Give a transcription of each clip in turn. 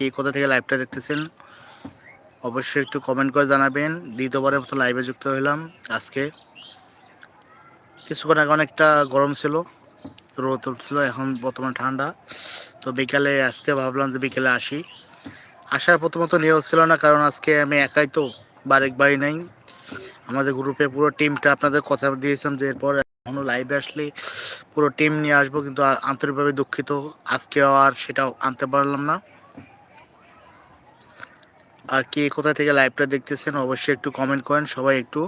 কে কোথা থেকে লাইভটা দেখতেছেন, অবশ্যই একটু কমেন্ট করে জানাবেন। দ্বিতীয়বারের মতো লাইভে যুক্ত হলাম আজকে। কিছুক্ষণ আগে অনেকটা গরম ছিল, রোদ উঠছিল, এখন বর্তমানে ঠান্ডা। তো বিকালে, আজকে ভাবলাম যে বিকেলে আসি। আসার প্রথমত নিয়োগ ছিল না, কারণ আজকে আমি একাই তো, বারেক বাড়ি নাই। আমাদের গ্রুপে পুরো টিমটা আপনাদের কথা দিয়েছিলাম যে এরপর এখনও লাইভে আসলে পুরো টিম নিয়ে আসব, কিন্তু আন্তরিকভাবে দুঃখিত। আজকে আর সেটাও আনতে পারলাম না। আর কে কোথা থেকে লাইভটা দেখতেছেন অবশ্যই একটু কমেন্ট করেন, সবাই একটু।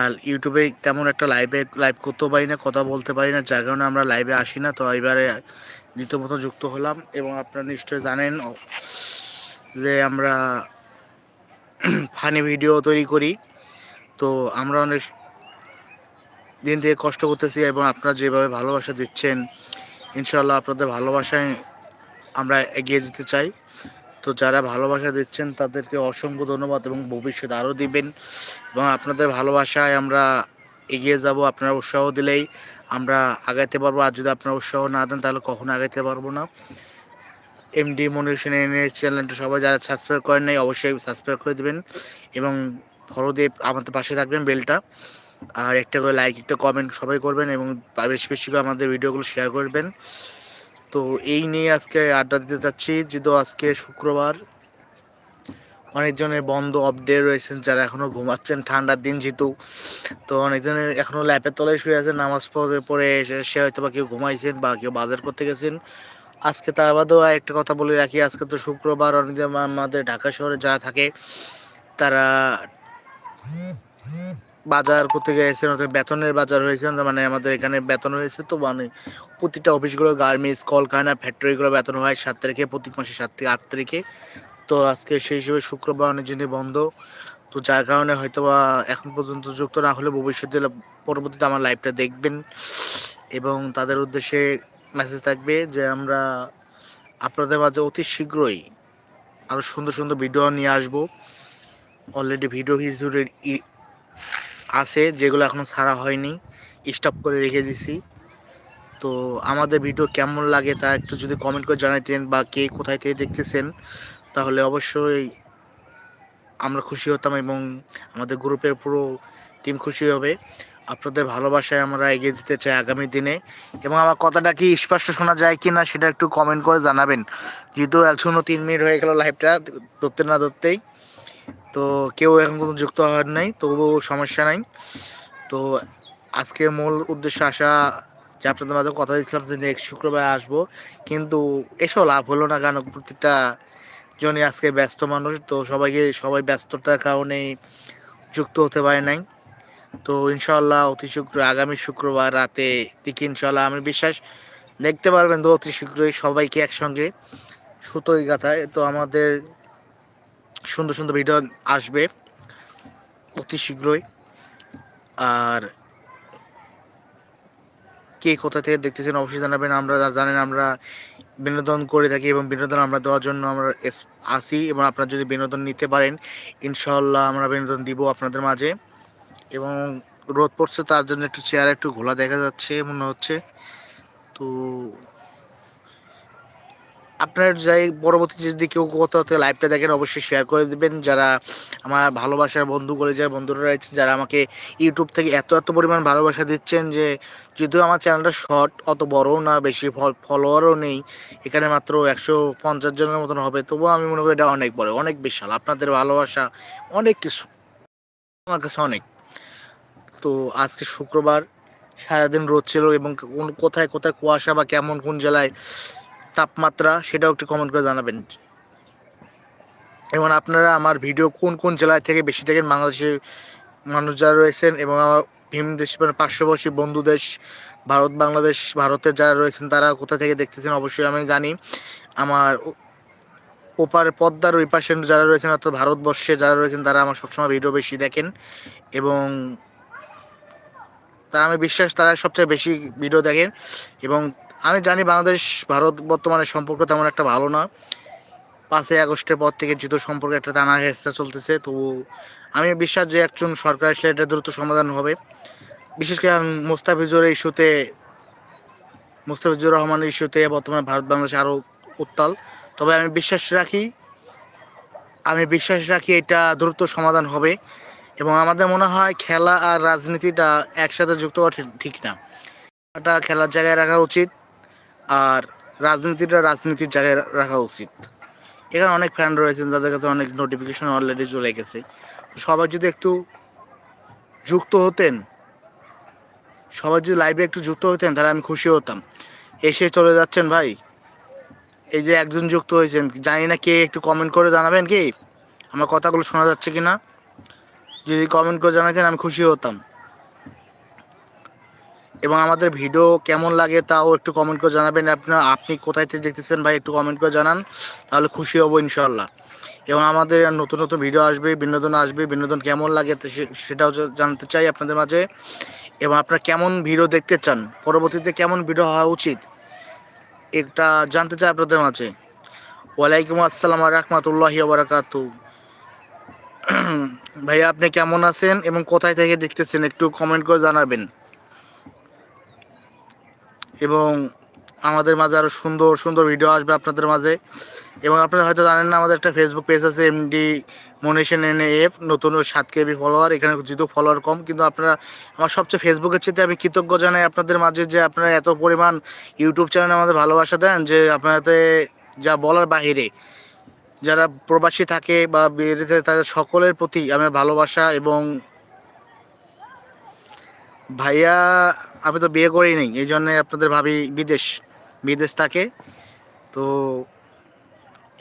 আর ইউটিউবে তেমন একটা লাইভে লাইভ করতেও পারি না, কথা বলতে পারি না, যার কারণে আমরা লাইভে আসি না। তো এবারে দ্বিতীয়ত যুক্ত হলাম এবং আপনারা নিশ্চয় জানেন যে আমরা ফানি ভিডিও তৈরি করি। তো আমরা অনেক দিন থেকে কষ্ট করতেছি এবং আপনারা যেভাবে ভালোবাসা দিচ্ছেন ইনশাল্লাহ আপনাদের ভালোবাসায় আমরা এগিয়ে যেতে চাই। তো যারা ভালোবাসা দিচ্ছেন, তাদেরকে অসংখ্য ধন্যবাদ এবং ভবিষ্যতে আরও দিবেন। এবং আপনাদের ভালোবাসায় আমরা এগিয়ে যাব, আপনারা উৎসাহ দিলেই আমরা আগাইতে পারব। আর যদি আপনারা উৎসাহ না দেন, তাহলে কখনো আগাইতে পারব না। এমডি মনিশন এনে চ্যানেলটা সবাই যারা সাবস্ক্রাইব করেন নাই, অবশ্যই সাবস্ক্রাইব করে দেবেন এবং ফলো দিয়ে আমাদের পাশে থাকবেন বেলটা। আর একটা করে লাইক একটা কমেন্ট সবাই করবেন এবং বেশি বেশি করে আমাদের ভিডিওগুলো শেয়ার করবেন। তো এই নিয়ে আজকে আড্ডা দিতে চাচ্ছি যেহেতু আজকে শুক্রবার। অনেকজনের বন্ধ অফ ডে রয়েছেন যারা এখনও ঘুমাচ্ছেন ঠান্ডার দিন যেহেতু তো অনেকজনের এখনও ল্যাপের তলায় শুয়ে আছেন, নামাজ পড়ে সে হয়তো বা কেউ ঘুমাইছেন বা কেউ বাজার করতে গেছেন। আজকে তার বাদেও একটা কথা বলে রাখি, আজকে তো শুক্রবার অনেক আমাদের ঢাকা শহরে যারা থাকে, তারা বাজার করতে গেছেন অর্থাৎ বেতনের বাজার হয়েছে মানে আমাদের এখানে বেতন হয়েছে তো মানে প্রতিটা অফিসগুলো গার্মেন্টস, কলকারখানা, ফ্যাক্টরিগুলো বেতন হয় সাত তারিখে প্রতি মাসে সাত থেকে আট তারিখে। তো আজকে সেই হিসেবে শুক্রবার অনেক জনই বন্ধ। তো যার কারণে হয়তো বা এখন পর্যন্ত যুক্ত না হলে ভবিষ্যতে পরবর্তীতে আমার লাইভটা দেখবেন। এবং তাদের উদ্দেশ্যে মেসেজ থাকবে যে, আমরা আপনাদের মাঝে অতি শীঘ্রই আরও সুন্দর সুন্দর ভিডিও নিয়ে আসব। অলরেডি ভিডিও কিছু আছে, যেগুলো এখনও ছাড়া হয়নি স্টপ করে রেখে দিছি। তো আমাদের ভিডিও কেমন লাগে তা একটু যদি কমেন্ট করে জানাইতেন বা কে কোথায় থেকে দেখতেছেন, তাহলে অবশ্যই আমরা খুশি হতাম এবং আমাদের গ্রুপের পুরো টিম খুশি হবে। আপনাদের ভালোবাসায় আমরা এগিয়ে যেতে চাই আগামী দিনে এবং আমার কথাটা কি স্পষ্ট শোনা যায় কি না সেটা একটু কমেন্ট করে জানাবেন। যেহেতু একশো তিন মিনিট হয়ে গেল লাইভটা ধরতে না ধরতেই। তো কেউ এখন পর্যন্ত যুক্ত হওয়ার নাই, তবুও সমস্যা নাই। তো আজকে মূল উদ্দেশ্য আসা যে আপনাদের মাঝে কথা দিচ্ছিলাম যে নেক্সট শুক্রবার আসব, কিন্তু এসব লাভ হলো না কারণ প্রত্যেকটা জনই আজকে ব্যস্ত মানুষ, তো সবাইকে, সবাই ব্যস্ততার কারণে যুক্ত হতে পারে নাই। তো ইনশাল্লাহ অতি শুক্র আগামী শুক্রবার রাতে দিকে ইনশাল্লাহ আমি বিশ্বাস দেখতে পারবেন তো অতি শীঘ্রই সবাইকে একসঙ্গে সুতোই গাথায়। তো আমাদের সুন্দর সুন্দর ভিডিও আসবে অতি শীঘ্রই। আর কে কোথা থেকে দেখতেছেন অবশ্যই জানাবেন। আমরা জানেন আমরা বিনোদন করে থাকি এবং বিনোদন আমরা দেওয়ার জন্য আমরা আসি এবং আপনারা যদি বিনোদন নিতে পারেন ইনশাল্লাহ আমরা বিনোদন দিব আপনাদের মাঝে। এবং রোদ পড়ছে তার জন্য একটু চেয়ার একটু ঘোলা দেখা যাচ্ছে মনে হচ্ছে। তো আপনার যাই পরবর্তীতে যদি কেউ কোথাও থেকে লাইভটা দেখেন, অবশ্যই শেয়ার করে দিবেন। যারা আমার ভালোবাসার বন্ধু, কলেজের বন্ধুরা রয়েছেন, যারা আমাকে ইউটিউব থেকে এত এত পরিমাণ ভালোবাসা দিচ্ছেন যে, যদিও আমার চ্যানেলটা শর্ট অত বড়ও না, বেশি ফলোয়ারও নেই। এখানে মাত্র একশো পঞ্চাশ জনের মতন হবে। তবুও আমি মনে করি এটা অনেক বড়, অনেক বিশাল। আপনাদের ভালোবাসা অনেক কিছু। আমার কাছে অনেক। তো আজকে শুক্রবার, সারাদিন রোদ ছিল এবং কোন, কোথায় কোথায় কুয়াশা বা কেমন, কোন জেলায় তাপমাত্রা সেটাও একটু কমেন্ট করে জানাবেন। এবং আপনারা আমার ভিডিও কোন কোন জেলায় থেকে বেশি দেখেন বাংলাদেশের মানুষ যারা রয়েছেন এবং আমার বিভিন্ন দেশ মানে বন্ধু দেশ, ভারত, বাংলাদেশ ভারতের যারা রয়েছেন, তারা কোথা থেকে দেখতেছেন অবশ্যই আমি জানি। আমার ওপার পদ্মার ওই পাশে যারা রয়েছেন, অর্থাৎ ভারতবর্ষে যারা রয়েছেন, তারা আমার সবসময় ভিডিও বেশি দেখেন। এবং তা আমি বিশ্বাস তারা সবচেয়ে বেশি ভিডিও দেখেন। এবং আমি জানি বাংলাদেশ, ভারত বর্তমানে সম্পর্ক তেমন একটা ভালো না। পাঁচই আগস্টের পর থেকে যেহেতু সম্পর্কে একটা টানা হেঁচড়া চলতেছে তো আমি বিশ্বাস যে একজন সরকার আসলে এটা দ্রুত সমাধান হবে। বিশেষ করে মুস্তাফিজুর ইস্যুতে, মুস্তাফিজুর রহমানের ইস্যুতে বর্তমানে ভারত বাংলাদেশ আরও উত্তাল। তবে আমি বিশ্বাস রাখি, আমি বিশ্বাস রাখি এটা দ্রুত সমাধান হবে এবং আমাদের মনে হয় খেলা আর রাজনীতিটা একসাথে যুক্ত ঠিক- ঠিক না। এটা খেলার জায়গায় রাখা উচিত। আর রাজনীতিটা রাজনীতির জায়গায় রাখা উচিত। এখানে অনেক ফ্যান রয়েছেন, যাদের কাছে অনেক নোটিফিকেশন অলরেডি চলে গেছে। সবাই যদি একটু যুক্ত হতেন, সবাই যদি লাইভে একটু যুক্ত হতেন, তাহলে আমি খুশি হতাম। এসে চলে যাচ্ছেন ভাই। এই যে একজন যুক্ত হয়েছেন, জানি না কে, একটু কমেন্ট করে জানাবেন কি? আমার কথাগুলো শোনা যাচ্ছে কি না যদি কমেন্ট করে জানাতেন আমি খুশি হতাম। এবং আমাদের ভিডিও কেমন লাগে তাও একটু কমেন্ট করে জানাবেন। আপনার, আপনি কোথায় থেকে দেখতেছেন ভাই, একটু কমেন্ট করে জানান, তাহলে খুশি হব ইনশাল্লাহ এবং আমাদের নতুন নতুন ভিডিও আসবে, বিনোদন আসবে, বিনোদন কেমন লাগে সেটাও জানতে চাই আপনাদের মাঝে। এবং আপনারা কেমন ভিডিও দেখতে চান, পরবর্তীতে কেমন ভিডিও হওয়া উচিত, এটা জানতে চাই আপনাদের মাঝে। ওয়ালাইকুম আসসালাম রহমতুল্লাহি বারাকাতু ভাইয়া, আপনি কেমন আছেন এবং কোথায় থেকে দেখতেছেন, একটু কমেন্ট করে জানাবেন। এবং আমাদের মাঝে আরও সুন্দর সুন্দর ভিডিও আসবে আপনাদের মাঝে। এবং আপনারা হয়তো জানেন না, আমাদের একটা ফেসবুক পেজ আছে এমডি মনিশন এন এফ নতুন সাত কেবি ফলোয়ার এখানে যেহেতু ফলোয়ার কম, কিন্তু আপনারা আমার সবচেয়ে ফেসবুকের চেয়ে আমি কৃতজ্ঞ জানাই আপনাদের মাঝে যে আপনারা এত পরিমাণ ইউটিউব চ্যানেলে আমাদের ভালোবাসা দেন, যে আপনাদের যা বলার বাহিরে। যারা প্রবাসী থাকে বা বিদেশে তাদের সকলের প্রতি আমার ভালোবাসা এবং ভাইয়া, আমি তো বিয়ে করি নি এই জন্যে আপনাদের ভাবি বিদেশ বিদেশ থাকে। তো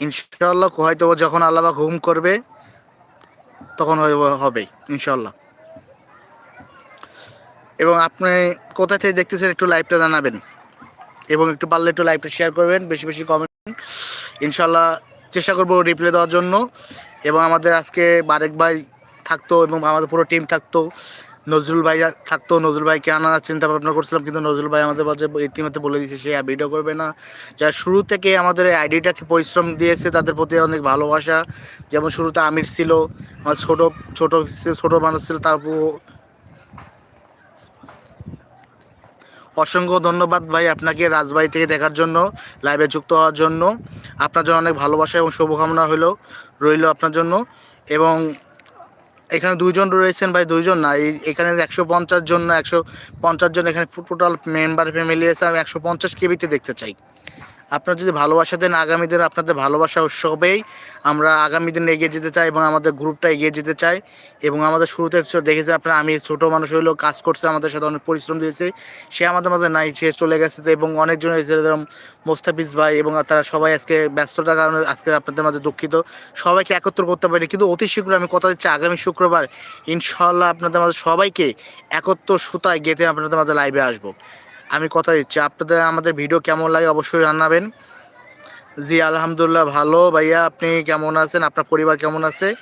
ইনশাল্লাহ হয়তো যখন আল্লাহ হুকুম করবে, তখন হবে ইনশাল্লাহ এবং আপনি কোথা থেকে দেখতেছেন একটু লাইভটা জানাবেন, এবং একটু পারলে একটু লাইভটা শেয়ার করবেন, বেশি বেশি কমেন্ট ইনশাল্লাহ চেষ্টা করব রিপ্লাই দেওয়ার জন্য, এবং আমাদের আজকে বারেক ভাই থাকতো, এবং আমাদের পুরো টিম থাকতো। নজরুল ভাই থাকতো, নজরুল ভাইকে আনার চিন্তা ভাবনা করছিলাম, কিন্তু নজরুল ভাই আমাদের মাঝে ইতিমধ্যে বলে দিয়েছে, সে ভিডিও করবে না। যারা শুরু থেকে আমাদের আইডিটাকে পরিশ্রম দিয়েছে, তাদের প্রতি অনেক ভালোবাসা। যেমন শুরুতে আমির ছিল, আমার ছোটো, ছোট ছোটো মানুষ ছিল তারপর অসংখ্য ধন্যবাদ ভাই আপনাকে রাজবাড়ি থেকে দেখার জন্য লাইভে যুক্ত হওয়ার জন্য। আপনার জন্য অনেক ভালোবাসা এবং শুভকামনা হলো, রইল আপনার জন্য। এবং এখানে দুইজন রয়েছেন ভাই, দুইজন না। এই, এখানে একশো পঞ্চাশ জন না, একশো পঞ্চাশ জন এখানে টোটাল মেম্বার ফ্যামিলি আছে, আমি একশো পঞ্চাশ কেবিতে দেখতে চাই। আপনার যদি ভালোবাসা দেন, আগামী দিন আপনাদের ভালোবাসা উৎসবেই আমরা আগামী দিন এগিয়ে যেতে চাই এবং আমাদের গ্রুপটা এগিয়ে যেতে চাই এবং আমাদের শুরুতে দেখেছেন আপনারা, আমি ছোট মানুষ হইলেও কাজ করছে, আমাদের সাথে অনেক পরিশ্রম দিয়েছে। সে আমাদের মাঝে নাই, সে চলে গেছে এবং অনেকজন এসে যেরকম মোস্তাফিজ ভাই এবং তারা সবাই আজকে ব্যস্ততার কারণে আজকে আপনাদের মাঝে দুঃখিত। সবাইকে একত্র করতে পারি কিন্তু অতি শীঘ্র আমি কথা দিচ্ছি, আগামী শুক্রবার ইনশাল্লাহ আপনাদের মাঝে সবাইকে একত্র সুতায় গেঁথে আপনাদের মাঝে লাইভে আসব। আমি কথা দিচ্ছি। আপনাদের, আমাদের ভিডিও কেমন লাগে অবশ্যই জানাবেন। জি, আলহামদুলিল্লাহ ভালো। ভাইয়া, আপনি কেমন আছেন? আপনার পরিবার কেমন আছে?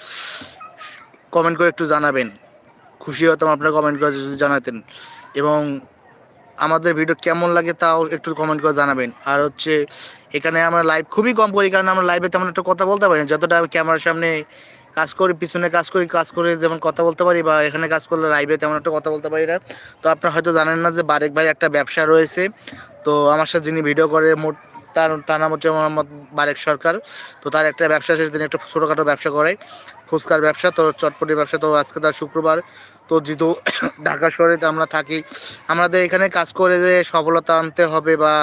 কমেন্ট করে একটু জানাবেন। খুশি হতাম আপনার কমেন্ট করে যদি জানাতেন। এবং আমাদের ভিডিও কেমন লাগে তাও একটু কমেন্ট করে জানাবেন। আর হচ্ছে, এখানে আমরা লাইভ খুবই কম করি, কারণ আমরা লাইভে তেমন একটা কথা বলতে পারি না। যতটা ক্যামেরার সামনে কাজ করি, পিছনে কাজ করি, কাজ করে যেমন কথা বলতে পারি বা এখানে কাজ করলে লাইভে তেমন একটা কথা বলতে পারি না। তো আপনারা হয়তো জানেন না যে বারেক ভাই একটা ব্যবসা রয়েছে। তো আমার সাথে যিনি ভিডিও করে মোট তার তার নাম হচ্ছে মোহাম্মদ বারেক সরকার। তো তার একটা ব্যবসা আছে, তিনি একটা ছোটোখাটো ব্যবসা করে, ফুচকার ব্যবসা। তো চটপটির ব্যবসা তো আজকে তার শুক্রবার। তো যেহেতু ঢাকা শহরে আমরা থাকি, আমাদের এখানে কাজ করে যে সফলতা আনতে হবে বা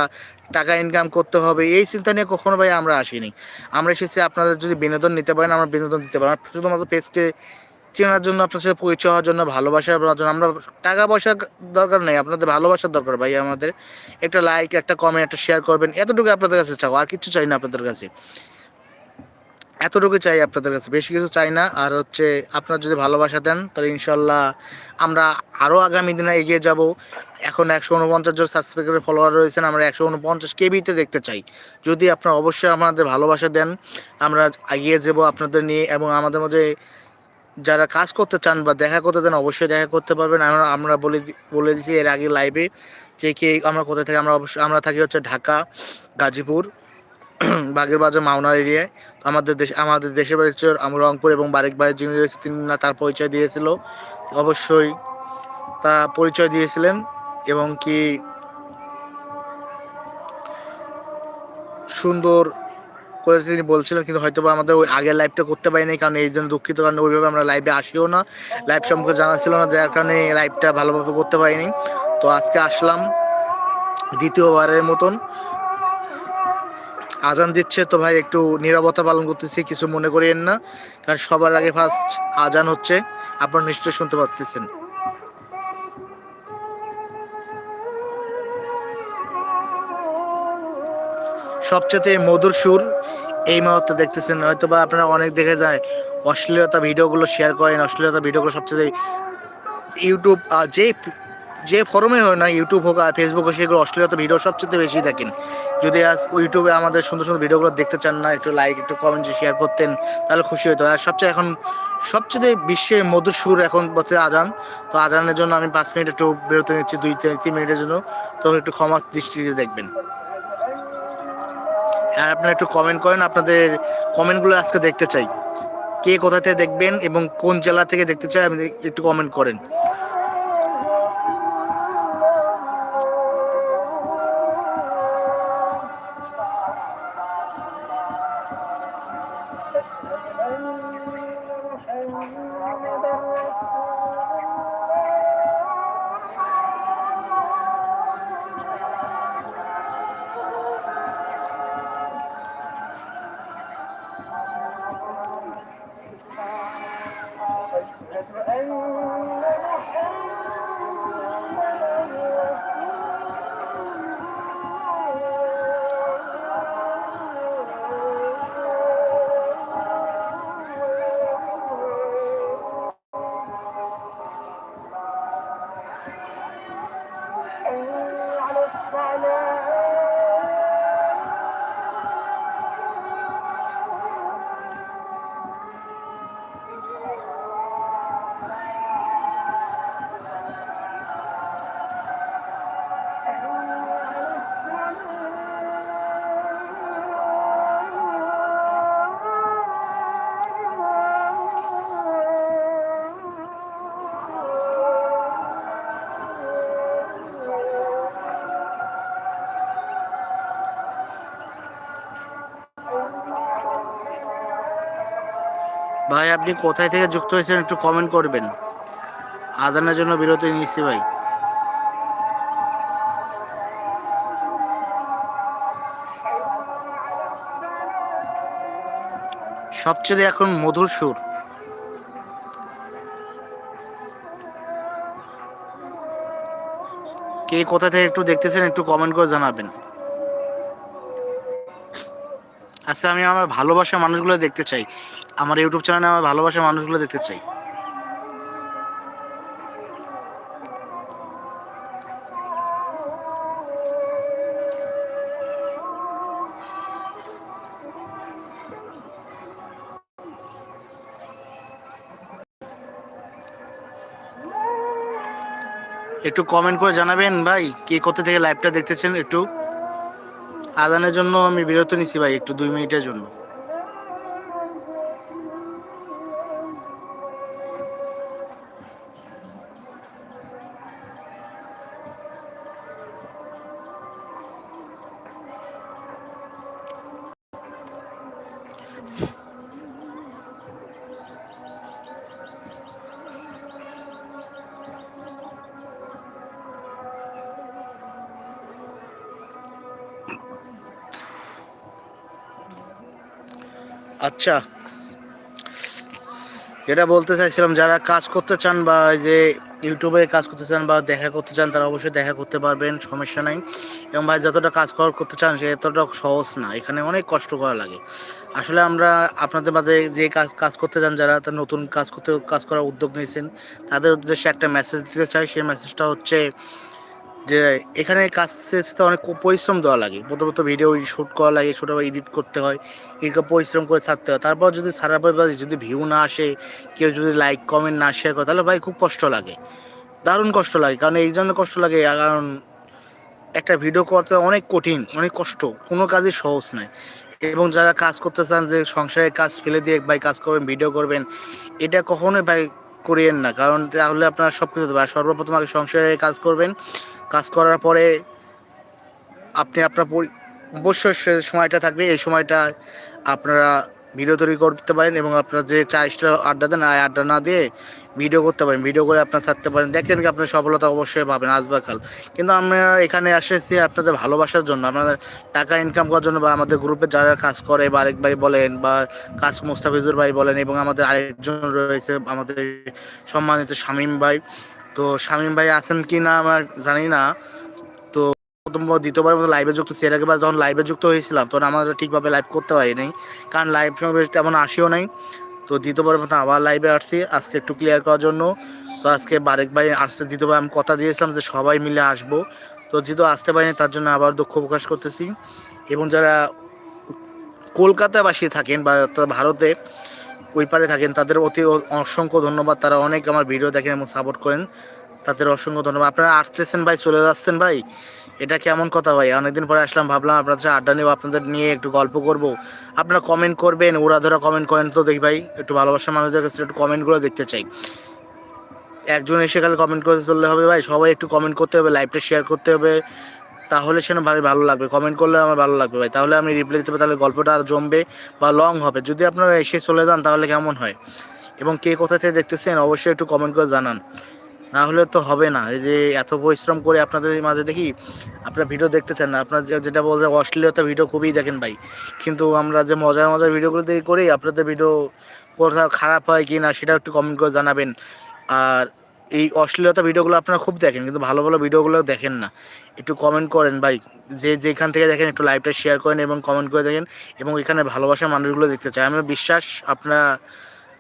টাকা ইনকাম করতে হবে, এই চিন্তা নিয়ে কখনো ভাই আমরা আসিনি। আমরা এসেছি আপনাদের যদি বিনোদন নিতে পারেন, আমরা বিনোদন দিতে পারি। আমরা শুধুমাত্র পেজকে চেনার জন্য, আপনার সাথে পরিচয় হওয়ার জন্য, ভালোবাসা পাওয়ার জন্য, আমরা টাকা পয়সা দরকার নেই, আপনাদের ভালোবাসার দরকার ভাই আমাদের। একটা লাইক একটা কমেন্ট একটা শেয়ার করবেন, এতটুকু আপনাদের কাছে চাও আর কিছু চাই না আপনাদের কাছে। এতটুকু চাই আপনাদের কাছে, বেশি কিছু চাই না, আর হচ্ছে আপনারা যদি ভালোবাসা দেন, তাহলে ইনশাল্লাহ আমরা আরও আগামী দিনে এগিয়ে যাব। এখন একশো উনপঞ্চাশ জন সাবস্ক্রাইবার ফলোয়ার রয়েছেন, আমরা একশো উনপঞ্চাশ কেবিতে দেখতে চাই। যদি আপনারা অবশ্যই আমাদের ভালোবাসা দেন, আমরা এগিয়ে যাব আপনাদের নিয়ে, এবং আমাদের মধ্যে যারা কাজ করতে চান বা দেখা করতে চান, অবশ্যই দেখা করতে পারবেন। আমরা আমরা বলে বলে দিছি এর আগে লাইভে যে কি আমরা কোথায় থাকি, আমরা অবশ্যই, আমরা থাকি হচ্ছে ঢাকা, গাজীপুর বাগের বাজার মাওনা এরিয়ায়। তো আমাদের দেশ, আমাদের দেশের বাড়ি হচ্ছে রংপুর এবং বারেক ভাই যিনি রয়েছে, তিনি না, তার পরিচয় দিয়েছিল। অবশ্যই তারা পরিচয় দিয়েছিলেন এবং কি সুন্দর করেছে তিনি বলছিলেন, কিন্তু হয়তো বা আমাদের ওই আগের লাইভটা করতে পারিনি, কারণ এই জন্য দুঃখিত, কারণ ওইভাবে আমরা লাইভে আসিও না। লাইভ সম্পর্কে জানা ছিল না, যার কারণে লাইভটা ভালোভাবে করতে পারিনি। তো আজকে আসলাম দ্বিতীয়বারের মতন। আজান দিচ্ছে, তো ভাই একটু নিরাপত্তা পালন করতেছি, কিছু মনে করিয়েন না, কারণ সবার আগে ফার্স্ট আজান হচ্ছে, আপনারা নিশ্চয়ই শুনতে পাচ্ছেন সবচেয়ে মধুর সুর এই মুহূর্তে দেখতেছেন। হয়তো বা আপনারা অনেক দেখে যায়, অশ্লীলতা ভিডিওগুলো শেয়ার করেন, অশ্লীলতা ভিডিওগুলো সবচেয়ে ইউটিউব যে যে ফরমে হয় না, ইউটিউব হোক আর ফেসবুক হোক, সেগুলো অশ্লীলতা ভিডিও সবচেয়ে বেশি দেখেন। যদি আজ ইউটিউবে আমাদের সুন্দর সুন্দর ভিডিওগুলো দেখতে চান না, একটু লাইক একটু কমেন্ট শেয়ার করতেন, তাহলে খুশি হতো আর সবচেয়ে এখন, সবচেয়ে বিশ্বের মধুর সুর এখন বলছে আজান। তো আজানের জন্য আমি পাঁচ মিনিট একটু বেরোতে নিচ্ছি, দুই তিন মিনিটের জন্য। তো একটু ক্ষমা দৃষ্টিতে দেখবেন। আর আপনারা একটু কমেন্ট করেন, আপনাদের কমেন্টগুলো আজকে দেখতে চাই। কে কোথা থেকে দেখবেন এবং কোন জেলা থেকে দেখতে চাই, আপনি একটু কমেন্ট করেন। ভাই, আপনি কোথায় থেকে যুক্ত হয়েছেন একটু কমেন্ট করবেন। আজানের জন্য বিরতি নিয়েছি ভাই। সবচেয়ে এখন মধুর সুর। কে কোথা থেকে একটু দেখতেছেন, একটু কমেন্ট করে জানাবেন। আচ্ছা আমি আমার ভালোবাসা মানুষগুলো দেখতে চাই। আমার ইউটিউব চ্যানেলে আমার ভালোবাসার মানুষগুলো দেখতে চাই। একটু কমেন্ট করে জানাবেন ভাই, কে কোথা থেকে লাইভটা দেখতেছেন একটু? আদানের জন্য আমি বিরত নিছি ভাই, একটু দুই মিনিটের জন্য। আচ্ছা। যেটা বলতে চাইছিলাম, যারা কাজ করতে চান বা যে ইউটিউবে কাজ করতে চান বা দেখা করতে চান, তারা অবশ্যই দেখা করতে পারবেন, সমস্যা নাই। এবং ভাই, যতটা কাজ কর করতে চান, সে এতটা সহজ না, এখানে অনেক কষ্ট করা লাগে। আসলে আমরা আপনাদের মাঝে যে কাজ কাজ করতে চান, যারা তারা নতুন কাজ করতে কাজ করার উদ্যোগ নিয়েছেন, তাদের উদ্দেশ্যে একটা মেসেজ দিতে চাই। সেই মেসেজটা হচ্ছে যে এখানে কাজ শেষে অনেক পরিশ্রম দেওয়া লাগে। প্রথমত ভিডিও শ্যুট করা লাগে, ছোটো এডিট করতে হয় এগুলো পরিশ্রম করে থাকতে হয়। তারপর যদি সারা পর যদি ভিউ না আসে, কেউ যদি লাইক কমেন্ট না শেয়ার করে, তাহলে ভাই খুব কষ্ট লাগে। দারুণ কষ্ট লাগে, কারণ এই জন্য কষ্ট লাগে, কারণ একটা ভিডিও করতে অনেক কঠিন, অনেক কষ্ট, কোনো কাজই সহজ নয়। এবং যারা কাজ করতে চান যে সংসারের কাজ ফেলে দিয়ে ভাই কাজ করবেন ভিডিও করবেন, এটা কখনোই ভাই করিয়েন না। কারণ তাহলে আপনার সব কিছু সর্বপ্রথম আগে সংসারের কাজ করবেন কাজ করার পরে আপনি আপনার অবশ্যই সময়টা থাকবে, এই সময়টা আপনারা ভিডিও তৈরি করতে পারেন এবং আপনারা যে চা স্টার আড্ডা দেন, আর আড্ডা না দিয়ে ভিডিও করতে পারেন। ভিডিও করে আপনার ছাড়তে পারেন। দেখেন কি আপনার সফলতা অবশ্যই পাবেন আজ কাল। কিন্তু আমরা এখানে এসেছি আপনাদের ভালোবাসার জন্য, আপনাদের টাকা ইনকাম করার জন্য বা আমাদের গ্রুপে যারা কাজ করে বা আরেক ভাই বলেন বা কাজ মুস্তাফিজুর ভাই বলেন এবং আমাদের আরেকজন রয়েছে, আমাদের সম্মানিত শামীম ভাই। তো শামীম ভাই আছেন কি না আমার জানি না। তো প্রথমবার দ্বিতীয়বার মতো লাইভে যুক্ত এর আগেবার যখন লাইভে যুক্ত হয়েছিলাম, তখন আমাদের ঠিকভাবে লাইভ করতে পারিনি। কারণ লাইভ তেমন আসিও নাই। তো দ্বিতীয়বার মতো আবার লাইভে আসছি, আজকে একটু ক্লিয়ার করার জন্য। তো আজকে বারেক ভাই আসতে, দ্বিতীয়বার আমি কথা দিয়েছিলাম যে সবাই মিলে আসব। তো যেহেতু আসতে পারিনি, তার জন্য আবার দুঃখ প্রকাশ করতেছি। এবং যারা কলকাতাবাসী থাকেন বা ভারতে ওই পারে থাকেন। তাদের অতি অসংখ্য ধন্যবাদ। তারা অনেক আমার ভিডিও দেখেন এবং সাপোর্ট করেন। তাদের অসংখ্য ধন্যবাদ। আপনারা আসতেছেন ভাই, চলে যাচ্ছেন ভাই? এটা কেমন কথা ভাই? অনেকদিন পরে আসলাম, ভাবলাম আপনাদের সাথে আড্ডা নেব, আপনাদের নিয়ে একটু গল্প করব। আপনারা কমেন্ট করবেন, ওরা ধরা কমেন্ট করেন তো দেখি ভাই, একটু ভালোবাসার মানুষদের কাছে একটু কমেন্টগুলো দেখতে চাই। একজন এসে খালি কমেন্ট করতে চললে হবে ভাই, সবাই একটু কমেন্ট করতে হবে লাইভটা শেয়ার করতে হবে। তাহলে সেটা ভালো ভালো লাগবে। কমেন্ট করলে আমার ভালো লাগবে ভাই। তাহলে আমি রিপ্লাই দিতে পারি, তাহলে গল্পটা আর জমবে বা লং হবে। যদি আপনারা এসে চলে যান, তাহলে কেমন হয়? এবং কে কোথা থেকে দেখতেছেন, অবশ্যই একটু কমেন্ট করে জানান। না হলে তো হবে না। এই যে এত পরিশ্রম করে আপনাদের মাঝে দেখি, আপনারা ভিডিও দেখতে চান না। আপনার যেটা বলছে, অশ্লীলতা ভিডিও খুবই দেখেন ভাই। কিন্তু আমরা যে মজার মজার ভিডিওগুলো দিয়ে করি, আপনাদের ভিডিও কোথাও খারাপ হয় কি না সেটা একটু কমেন্ট করে জানাবেন। আর এই অশ্লীলতা ভিডিওগুলো আপনারা খুব দেখেন, কিন্তু ভালো ভালো ভিডিওগুলো দেখেন না। একটু কমেন্ট করেন ভাই, যে যেখান থেকে দেখেন একটু লাইভটা শেয়ার করেন এবং কমেন্ট করে দেখেন এবং এখানে ভালোবাসার মানুষগুলো দেখতে চাই আমার বিশ্বাস আপনারা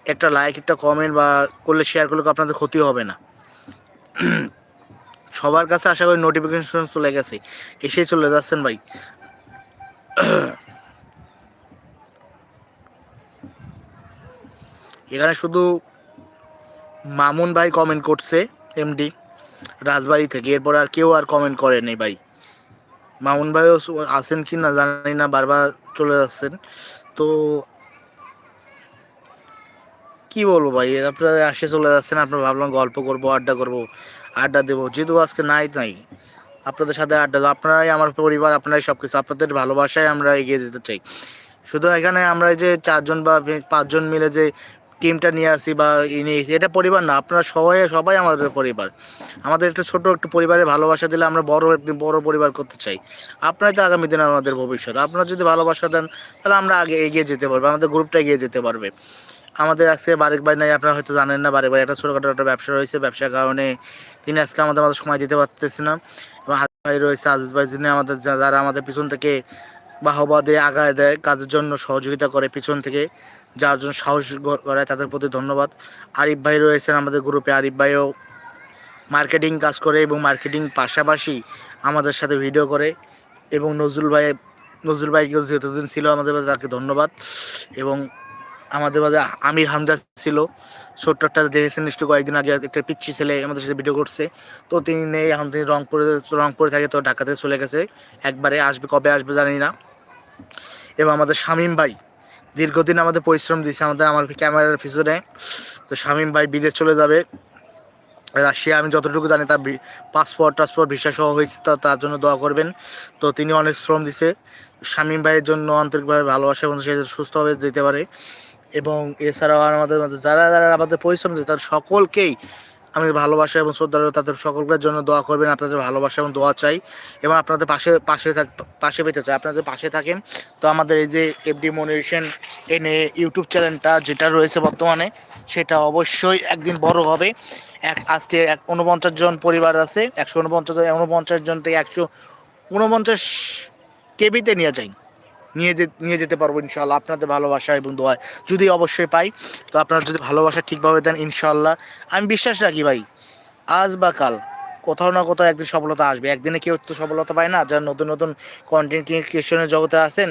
একটা লাইক একটা কমেন্ট বা করলে শেয়ার করলে আপনাদের ক্ষতি হবে না। সবার কাছে আশা করি নোটিফিকেশন চলে গেছে। এসে চলে যাচ্ছেন ভাই। এখানে শুধু মামুন ভাই কমেন্ট করছে এমডি রাজবাড়ি থেকে। এরপর আর কেউ আর কমেন্ট করেনি ভাই। মামুন ভাইও আছেন কি না জানি না, বারবার চলে যাচ্ছেন। তো কি বলব ভাই, আপনারা আসে চলে যাচ্ছেন আপনার ভাবলাম গল্প করব, আড্ডা করব, আড্ডা দেবো। যেহেতু আজকে নাই নাই, আপনাদের সাথে আড্ডা দেবো। আপনারাই আমার পরিবার, আপনারাই সব কিছু আপনাদের ভালোবাসায় আমরা এগিয়ে যেতে চাই। শুধু এখানে আমরা যে চারজন বা পাঁচজন মিলে যে টিমটা নিয়ে আসি বা ই নিয়ে এটা পরিবার না, আপনারা সবাই সবাই আমাদের পরিবার। আমাদের একটা ছোট একটু পরিবারে ভালোবাসা দিলে আমরা বড় একদিন বড় পরিবার করতে চাই। আপনারাই তো আগামী দিনে আমাদের ভবিষ্যৎ। আপনারা যদি ভালোবাসা দেন, তাহলে আমরা আগে এগিয়ে যেতে পারব, আমাদের গ্রুপটা এগিয়ে যেতে পারবে। আমাদের আজকে বারেক ভাই নাই, আপনারা হয়তো জানেন না, বারেক ভাই একটা ছোটোখাটো একটা ব্যবসা রয়েছে, ব্যবসার কারণে তিনি আজকে আমাদের মাঝে সময় দিতে পারতেছে না। এবং হাজির ভাই রয়েছে, আজিজ ভাই, যিনি আমাদের, যারা আমাদের পিছন থেকে বাহবা দিয়ে আগায় দেয়, কাজের জন্য সহযোগিতা করে পিছন থেকে। যার জন্য সাহস করায় তাদের প্রতি ধন্যবাদ। আরিফ ভাই রয়েছেন আমাদের গ্রুপে আরিফ ভাইও মার্কেটিং কাজ করে এবং মার্কেটিং পাশাপাশি আমাদের সাথে ভিডিও করে এবং নজরুল ভাই নজরুল ভাইকেও যতদিন ছিল আমাদের মাঝে তাকে ধন্যবাদ এবং আমাদের মাঝে আমির হামজা ছিল। ছোট্ট একটা দেখেছেন নিশ্চয় কয়েকদিন আগে একটা পিচ্ছি ছেলে আমাদের সাথে ভিডিও করছে। তো তিনি নেই, এখন তিনি রংপুরে রংপুরে থাকে, তো ঢাকাতে চলে গেছে। একবারে আসবে, কবে আসবে জানি না। এবং আমাদের শামীম ভাই। দীর্ঘদিন আমাদের পরিশ্রম দিয়েছে আমাদের, আমার ক্যামেরার পিছনে। তো শামীম ভাই বিদেশ চলে যাবে। রাশিয়া, আমি যতটুকু জানি তার পাসপোর্ট টাসপোর্ট ভিসা সহ হয়েছে, তা তার জন্য দোয়া করবেন। তো তিনি অনেক শ্রম দিছে। শামীম ভাইয়ের জন্য আন্তরিকভাবে ভালোবাসা এবং সে সুস্থভাবে যেতে পারে। এবং এছাড়াও আমাদের যারা যারা আমাদের পরিশ্রম দিচ্ছে তাদের সকলকেই আমি ভালোবাসা এবং শ্রদ্ধা রইল তাদের সকলের জন্য দোয়া করবেন, আপনাদের ভালোবাসা এবং দোয়া চাই এবং আপনাদের পাশে পাশে থাক, পাশে পেতে চাই। আপনাদের পাশে থাকেন। তো আমাদের এই যে এফডি মনিরেশন এনে ইউটিউব চ্যানেলটা যেটা রয়েছে বর্তমানে, সেটা অবশ্যই একদিন বড় হবে। এক, আজকে এক উনপঞ্চাশ জন পরিবার আছে, একশো উনপঞ্চাশ উনপঞ্চাশ জন থেকে একশো উনপঞ্চাশ কেবিতে নিয়ে যাই। নিয়ে নিয়ে যেতে পারব ইনশাল্লাহ আপনাদের ভালোবাসা এবং দোয়া যদি অবশ্যই পাই, তো আপনারা যদি ভালোবাসা ঠিকভাবে দেন ইনশাল্লাহ আমি বিশ্বাস রাখি ভাই, আজ বা কাল কোথাও না কোথাও একদিন সফলতা আসবে। একদিনে কেউ তো সফলতা পায় না, যারা নতুন নতুন কন্টেন্ট ক্রিয়েশনের জগতে আছেন,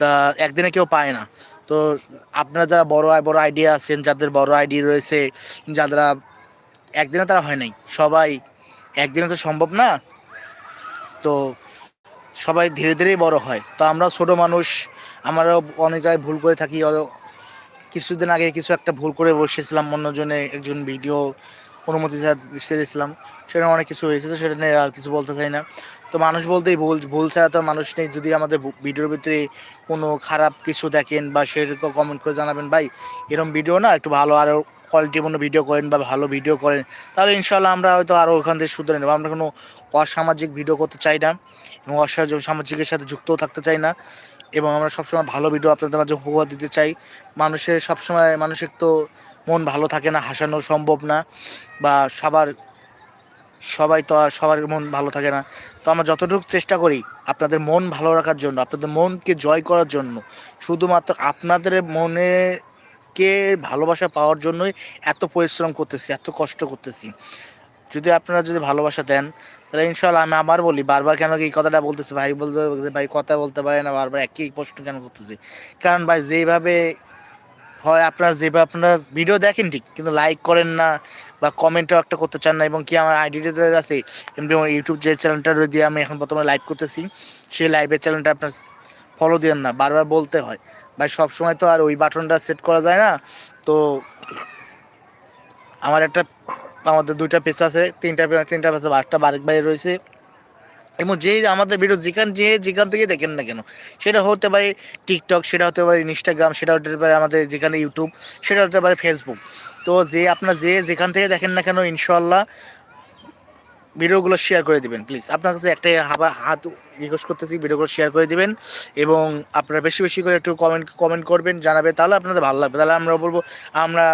তা একদিনে কেউ পায় না। তো আপনারা যারা বড় বড় আইডিয়া আছেন, যাদের বড় আইডিয়া রয়েছে, যারা একদিনে তারা হয় নাই। সবাই একদিনে তো সম্ভব না। তো সবাই ধীরে ধীরেই বড় হয়। তো আমরা ছোট মানুষ আমরাও অনেক জায়গায় ভুল করে থাকি। কিছুদিন আগে কিছু একটা ভুল করে বসেছিলাম, অন্যজনে একজন ভিডিও অনুমতি দিয়েছিলাম। সেটা অনেক কিছু হয়েছে, তো সেটা নিয়ে আর কিছু বলতে চাই না। তো মানুষ বলতেই ভুল ভুল ছাড়া তো মানুষ নেই। যদি আমাদের ভিডিওর ভিতরে কোনো খারাপ কিছু দেখেন বা সেরকম কমেন্ট করে জানাবেন, ভাই এরকম ভিডিও না, একটু ভালো আরও কোয়ালিটিপূর্ণ ভিডিও করেন বা ভালো ভিডিও করেন, তাহলে ইনশাল্লাহ আমরা হয়তো আরও ওখান থেকে শুধরে নেব। আমরা কোনো অসামাজিক ভিডিও করতে চাই না এবং অসামাজিকের সাথে যুক্তও থাকতে চাই না এবং আমরা সবসময় ভালো ভিডিও আপনাদের মাঝে উপহার দিতে চাই। মানুষের সবসময়, মানুষের তো মন ভালো থাকে না, হাসানো সম্ভব না বা সবার, সবাই তো আর সবার মন ভালো থাকে না। তো আমরা যতটুকু চেষ্টা করি আপনাদের মন ভালো রাখার জন্য, আপনাদের মনকে জয় করার জন্য, শুধুমাত্র আপনাদের মনে কে ভালোবাসা পাওয়ার জন্যই এত পরিশ্রম করতেছি, এত কষ্ট করতেছি। যদি আপনারা যদি ভালোবাসা দেন, তাহলে ইনশাল্লাহ আমি আবার বলি, বারবার কেন এই কথাটা বলতেছি? ভাই বলতে ভাই কথা বলতে পারে না, বারবার একই প্রশ্ন কেন করতেছি? কারণ ভাই যেভাবে হয় আপনার যেভাবে, আপনারা ভিডিও দেখেন ঠিক, কিন্তু লাইক করেন না বা কমেন্টও একটা করতে চান না এবং কি আমার আইডিতে আছে, এমনি আমার ইউটিউব যে চ্যানেলটা দিয়ে আমি এখন বর্তমানে লাইভ করতেছি, সেই লাইভের চ্যানেলটা আপনার ফলো দেন না, বারবার বলতে হয়। ভাই সব সময় তো আর ওই বাটনটা সেট করা যায় না। তো আমার একটা, আমাদের দুইটা পেজ আছে, তিনটা তিনটা পেজ একটা বারেক বাইরে রয়েছে। এবং যে আমাদের ভিডিও যেখান যে যেখান থেকে দেখেন না কেন, সেটা হতে পারে টিকটক সেটা হতে পারে ইনস্টাগ্রাম সেটা হতে পারে আমাদের যেখানে ইউটিউব সেটা হতে পারে ফেসবুক তো যে আপনার যে যেখান থেকে দেখেন না কেন ইনশাল্লাহ ভিডিওগুলো শেয়ার করে দিবেন প্লিজ আপনার কাছে একটাই হাবা, হাত রিকোয়েস্ট করতেছি, ভিডিওগুলো শেয়ার করে দিবেন এবং আপনারা বেশি বেশি করে একটু কমেন্ট কমেন্ট করবেন জানাবে তাহলে আপনাদের ভালো লাগবে। তাহলে আমরা বলব, আমরা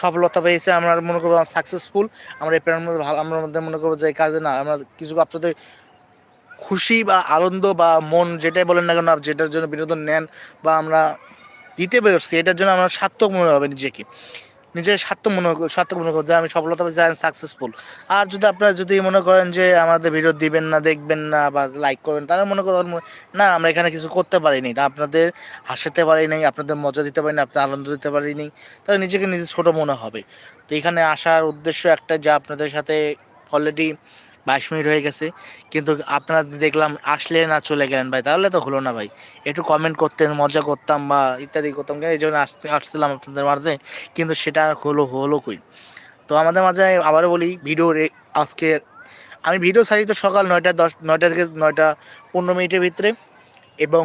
সফলতা পেয়েছি, আমরা মনে করব সাকসেসফুল আমরা এই মধ্যে ভালো আমরা মধ্যে মনে করব যে কাজে না, আমরা কিছু আপনাদের খুশি বা আনন্দ বা মন যেটাই বলেন না কেন, যেটার জন্য বিনোদন নেন বা আমরা দিতে পেরেছি, এটার জন্য আমার সার্থক মনে হবে নিজেকে। নিজের স্বার্থ মনে স্বার্থ মনে করেন যে আমি সফলতা পেয়েছি সাকসেসফুল আর যদি আপনারা যদি মনে করেন যে আমাদের ভিডিও দিবেন না, দেখবেন না বা লাইক করবেন, তাহলে মনে করেন না, আমরা এখানে কিছু করতে পারিনি। তা আপনাদের হাসাতে পারিনি, আপনাদের মজা দিতে পারিনি, আপনাদের আনন্দ দিতে পারিনি, তাহলে নিজেকে নিজে ছোটো মনে হবে। তো এখানে আসার উদ্দেশ্য একটা যে আপনাদের সাথে অলরেডি বাইশ মিনিট হয়ে গেছে। কিন্তু আপনারা দেখলাম আসলে না চলে গেলেন ভাই, তাহলে তো হলো না ভাই। একটু কমেন্ট করতেন, মজা করতাম বা ইত্যাদি করতাম, এই জন্য আসতে আসছিলাম আপনাদের মাঝে। কিন্তু সেটা হলো হলো কই? তো আমাদের মাঝে আবারও বলি ভিডিও আজকে আমি ভিডিও ছাড়ি তো সকাল নয়টা দশ, নয়টা থেকে নয়টা পনেরো মিনিটের ভিতরে এবং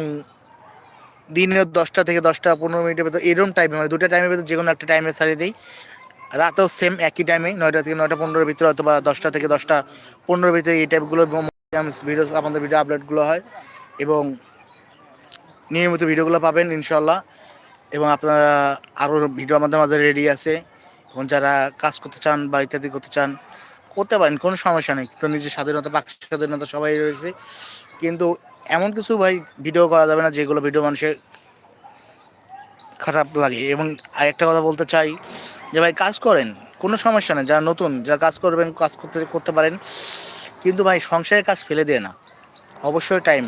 দিনের দশটা থেকে দশটা পনেরো মিনিটের ভিতরে এরকম টাইমে মানে দুটো টাইমের ভিতরে যে কোনো একটা টাইমে ছাড়িয়ে দিই। রাতেও সেম একই টাইমে নয়টা থেকে নয়টা পনেরোর ভিতরে অথবা দশটা থেকে দশটা পনেরোর ভিতরে এই টাইপগুলো ভিডিও আমাদের ভিডিও আপলোডগুলো হয়। এবং নিয়মিত ভিডিওগুলো পাবেন ইনশাল্লাহ এবং আপনারা আরও ভিডিও আমাদের মাঝে রেডি আছে। এবং যারা কাজ করতে চান বা ইত্যাদি করতে চান, করতে পারেন, কোনো সমস্যা নেই। তো নিজের স্বাধীনতা বাক স্বাধীনতা সবাই রয়েছে। কিন্তু এমন কিছু ভাই ভিডিও করা যাবে না যেগুলো ভিডিও মানুষের খারাপ লাগে। এবং আরেকটা কথা বলতে চাই যে ভাই কাজ করেন, কোনো সমস্যা নেই, যারা নতুন, যারা কাজ করবেন, কাজ করতে করতে পারেন। কিন্তু ভাই সংসারের কাজ ফেলে দিয়ে না, অবশ্যই টাইম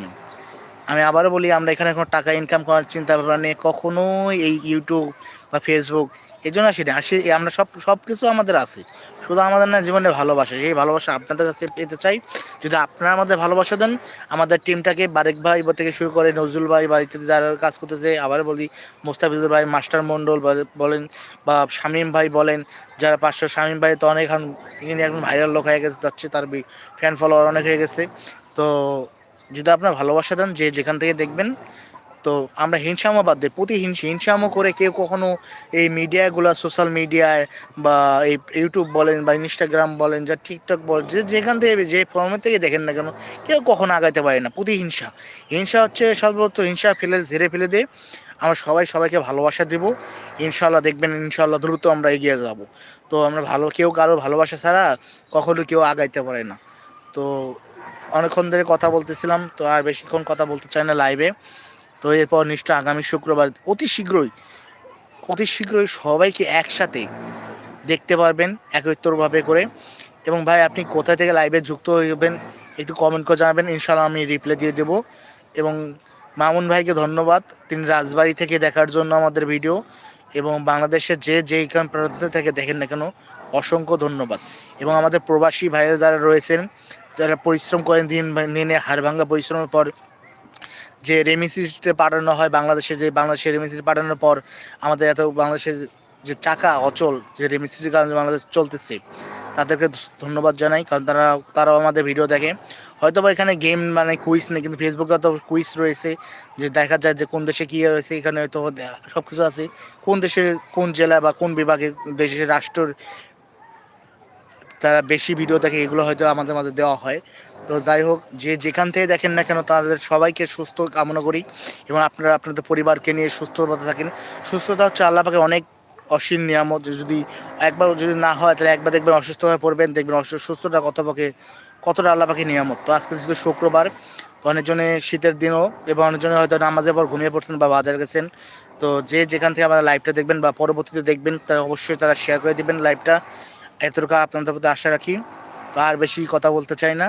আমি আবারও বলি, আমরা এখানে কোনো টাকা ইনকাম করার চিন্তা ভাবনা নেই, কখনোই এই ইউটিউব বা ফেসবুক এই জন্য আসি না আসি আমরা সব সব কিছু আমাদের আছে। শুধু আমাদের না, জীবনে ভালোবাসা, সেই ভালোবাসা আপনাদের কাছে পেতে চাই। যদি আপনারা আমাদের ভালোবাসা দেন, আমাদের টিমটাকে বারেক ভাই থেকে শুরু করে নজরুল ভাই বা ইত্যাদি যারা কাজ করতেছে, আবার বলি মোস্তাফিজুর ভাই, মাস্টার মণ্ডল বলে- বলেন বা শামীম ভাই বলেন, যারা পাঁচশো, শামীম ভাই তো অনেক এখন একদম ভাইরাল লোক হয়ে গেছে, যাচ্ছে তার ফ্যান ফলোয়ার অনেক হয়ে গেছে। তো যদি আপনার ভালোবাসা দেন, যে যেখান থেকে দেখবেন তো আমরা হিংসামো বাদ দিই। প্রতি হিংসা হিংসামো করে কেউ কখনো এই মিডিয়াগুলো সোশ্যাল মিডিয়ায় বা এই ইউটিউব বলেন বা ইনস্টাগ্রাম বলেন, যা টিকটক বলেন, যে যেখান থেকে যে ফর্মের থেকে দেখেন না কেন, কেউ কখনো আগাইতে পারে না। প্রতি হিংসা। হিংসা হচ্ছে সর্বত্র হিংসা ফেলে, ঝেড়ে ফেলে দিয়ে আমরা সবাই সবাইকে ভালোবাসা দেব। ইনশাল্লাহ দেখবেন ইনশাল্লাহ দ্রুত আমরা এগিয়ে যাব। তো আমরা ভালো, কেউ কারও ভালোবাসা ছাড়া কখনো কেউ আগাইতে পারে না। তো অনেকক্ষণ ধরে কথা বলতেছিলাম, তো আর বেশিক্ষণ কথা বলতে চাই না লাইভে তো এরপর নিশ্চয় আগামী শুক্রবার অতি শীঘ্রই অতি শীঘ্রই সবাইকে একসাথে দেখতে পারবেন, একত্রভাবে করে। এবং ভাই, আপনি কোথা থেকে লাইভে যুক্ত হবেন একটু কমেন্ট করে জানাবেন ইনশাল্লাহ আমি রিপ্লাই দিয়ে দেবো। এবং মামুন ভাইকে ধন্যবাদ, তিনি রাজবাড়ি থেকে দেখার জন্য আমাদের ভিডিও এবং বাংলাদেশের যে যেইখান প্রান্ত থেকে দেখেন না কেন, অসংখ্য ধন্যবাদ। এবং আমাদের প্রবাসী ভাইয়েরা যারা রয়েছেন, যারা পরিশ্রম করেন দিন দিনে হাড় ভাঙ্গা পরিশ্রমের পর যে রেমিসিসে পাঠানো হয় বাংলাদেশে, যে বাংলাদেশে রেমিসিস পাঠানোর পর আমাদের এত বাংলাদেশের যে চাকা অচল, যে রেমিসিসের কারণে বাংলাদেশ চলতেছে। তাদেরকে ধন্যবাদ জানাই, কারণ তারা, তারাও আমাদের ভিডিও দেখে। হয়তো বা এখানে গেম মানে কুইজ নেই, কিন্তু ফেসবুকে তো কুইজ রয়েছে, যে দেখা যায় যে কোন দেশে কী রয়েছে এখানে হয়তো সব কিছু আছে। কোন দেশের কোন জেলা বা কোন বিভাগে দেশের রাষ্ট্রের তারা বেশি ভিডিও দেখে, এগুলো হয়তো আমাদের মাঝে দেওয়া হয়। তো যাই হোক, যে যেখান থেকে দেখেন না কেন তাদের সবাইকে সুস্থ কামনা করি এবং আপনারা আপনাদের পরিবারকে নিয়ে সুস্থভাবে থাকেন। সুস্থতা হচ্ছে আল্লাহ পাকে অনেক অসীম নিয়ামত। যদি একবার যদি না হয়, তাহলে একবার দেখবেন অসুস্থ হয়ে পড়বেন, দেখবেন সুস্থতা কত পাকে কতটা আল্লাহ পাকে নিয়ামত। তো আজকে যেহেতু শুক্রবার অনেকজনে শীতের দিনও এবং অনেকজনে হয়তো নামাজের পর ঘুমিয়ে পড়ছেন বা বাজার গেছেন। তো যে যেখান থেকে আমাদের লাইভটা দেখবেন বা পরবর্তীতে দেখবেন, তা অবশ্যই তারা শেয়ার করে দিবেন লাইভটা এতটুকু আপনাদের প্রতি আশা রাখি। তো আর বেশি কথা বলতে চাই না।